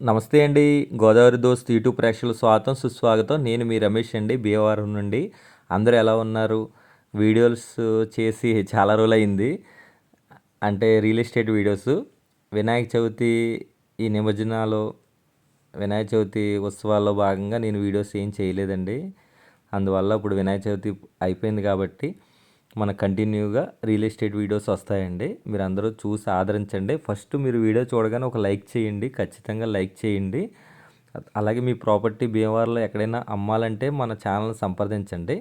నమస్తే అండి. గోదావరి దోస్త్ యూట్యూబ్ ప్రేక్షకులు స్వాగతం సుస్వాగతం. నేను మీ రమేష్ అండి భీమవరం నుండి. అందరూ ఎలా ఉన్నారు? వీడియోస్ చేసి చాలా రోజులు అయింది అంటే real estate videos. Vinayaka Chavithi ఈ నిమజ్జనాలు వినాయక చవితి ఉత్సవాల్లో భాగంగా నేను వీడియోస్ ఏం చేయలేదండి. అందువల్ల ఇప్పుడు వినాయక చవితి అయిపోయింది కాబట్టి మన కంటిన్యూగా రియల్ ఎస్టేట్ వీడియోస్ వస్తాయండి. మీరు అందరూ చూసి ఆదరించండి. ఫస్ట్ మీరు వీడియో చూడగానే ఒక లైక్ చేయండి. ఖచ్చితంగా లైక్ చేయండి. అలాగే మీ ప్రాపర్టీ భీమవరంలో ఎక్కడైనా అమ్మాలంటే మన ఛానల్ సంప్రదించండి.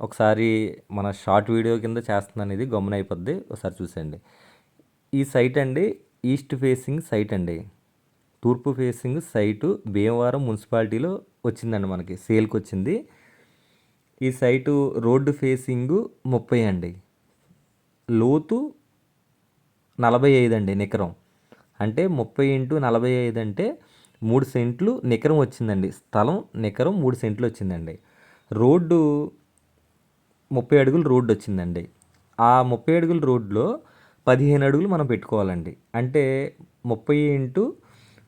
ఒకసారి మన షార్ట్ వీడియో కింద చేస్తున్నాను ఇది గమ్మున అయిపోద్ది ఒకసారి చూసేయండి. ఈ సైట్ అండి ఈస్ట్ ఫేసింగ్ సైట్ అండి. తూర్పు ఫేసింగ్ సైటు భీమవరం మున్సిపాలిటీలో వచ్చిందండి మనకి. సేల్కి వచ్చింది. ఈ సైటు రోడ్డు ఫేసింగ్ ముప్పై అండి. లోతు నలభై ఐదు అండి నికరం. అంటే ముప్పై ఇంటూ నలభై ఐదు అంటే మూడు సెంట్లు నికరం వచ్చిందండి. స్థలం నికరం మూడు సెంట్లు వచ్చిందండి. రోడ్డు ముప్పై అడుగులు రోడ్డు వచ్చిందండి. ఆ ముప్పై అడుగుల రోడ్లో పదిహేను అడుగులు మనం పెట్టుకోవాలండి. అంటే ముప్పై ఇంటూ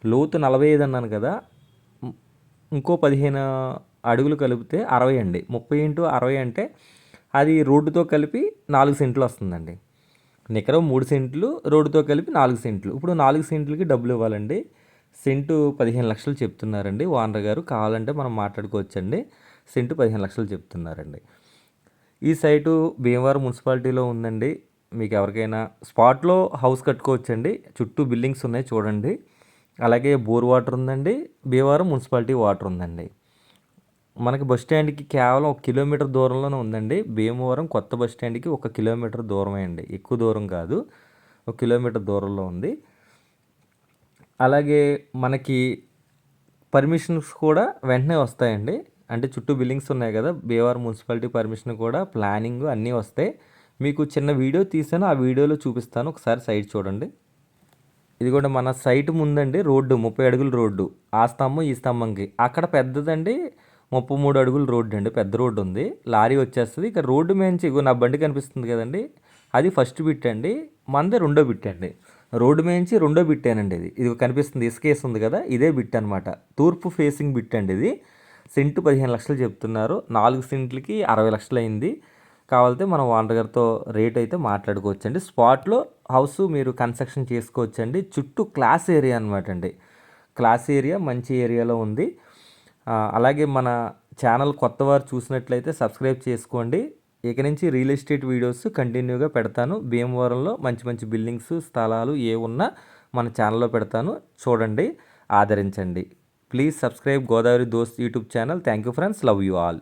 లోతు నలభై ఐదు అన్నాను కదా ఇంకో పదిహేను అడుగులు కలిపితే అరవై అండి. ముప్పై ఇంటూ అరవై అంటే అది రోడ్డుతో కలిపి నాలుగు సెంట్లు వస్తుందండి. నికరం మూడు సెంట్లు రోడ్డుతో కలిపి నాలుగు సెంట్లు. ఇప్పుడు నాలుగు సెంట్లకి డబ్బులు ఇవ్వాలండి. సెంటు పదిహేను లక్షలు చెప్తున్నారండి. ఓనర్ గారు కావాలంటే మనం మాట్లాడుకోవచ్చండి. సెంటు పదిహేను లక్షలు చెప్తున్నారండి. ఈ సైటు భీమవరం మున్సిపాలిటీలో ఉందండి. మీకు ఎవరికైనా స్పాట్లో హౌస్ కట్టుకోవచ్చండి. చుట్టూ బిల్డింగ్స్ ఉన్నాయి చూడండి. అలాగే బోర్ వాటర్ ఉందండి. భీమవరం మున్సిపాలిటీ వాటర్ ఉందండి. మనకి బస్ స్టాండ్కి కేవలం ఒక కిలోమీటర్ దూరంలోనే ఉందండి. భీమవరం కొత్త బస్ స్టాండ్కి ఒక కిలోమీటర్ దూరమే అండి. ఎక్కువ దూరం కాదు. ఒక కిలోమీటర్ దూరంలో ఉంది. అలాగే మనకి పర్మిషన్స్ కూడా వెంటనే వస్తాయండి. అంటే చుట్టూ బిల్డింగ్స్ ఉన్నాయి కదా భీమవరం మున్సిపాలిటీ పర్మిషన్ కూడా ప్లానింగ్ అన్నీ వస్తాయి. మీకు చిన్న వీడియో తీసాను ఆ వీడియోలో చూపిస్తాను. ఒకసారి సైడ్ చూడండి. ఇది కూడా మన సైట్ ముందండి రోడ్డు ముప్పై అడుగుల రోడ్డు. ఆ స్తంభం ఈ స్తంభంకి. అక్కడ పెద్దదండి ముప్పై మూడు అడుగులు రోడ్డు అండి పెద్ద రోడ్డు ఉంది. లారీ వచ్చేస్తుంది. ఇక రోడ్డు మేంచి నా బండి కనిపిస్తుంది కదండి అది ఫస్ట్ బిట్ అండి మందే రెండో బిట్ అండి. రోడ్డు మేంచి రెండో బిట్టేనండి ఇది. ఇది కనిపిస్తుంది ఇసుకేసి ఉంది కదా ఇదే బిట్ అనమాట తూర్పు ఫేసింగ్ బిట్ అండి ఇది. సెంటు పదిహేను లక్షలు చెప్తున్నారు. నాలుగు సెంట్లకి అరవై లక్షలు అయింది. కావాలంటే మనం ఓనర్ గారితో రేట్ అయితే మాట్లాడుకోవచ్చండి. స్పాట్లో హౌస్ మీరు కన్స్ట్రక్షన్ చేసుకోవచ్చండి. చుట్టూ క్లాస్ ఏరియా అనమాట అండి. క్లాస్ ఏరియా మంచి ఏరియాలో ఉంది. అలాగే మన ఛానల్ కొత్త వారు చూసినట్లయితే సబ్స్క్రైబ్ చేసుకోండి. ఇక నుంచి రియల్ ఎస్టేట్ వీడియోస్ కంటిన్యూగా పెడతాను. భీమవరంలో మంచి మంచి బిల్డింగ్స్ స్థలాలు ఏ ఉన్నా మన ఛానల్లో పెడతాను. చూడండి ఆదరించండి. Please subscribe Godavari Dost YouTube channel. Thank you friends. Love you all.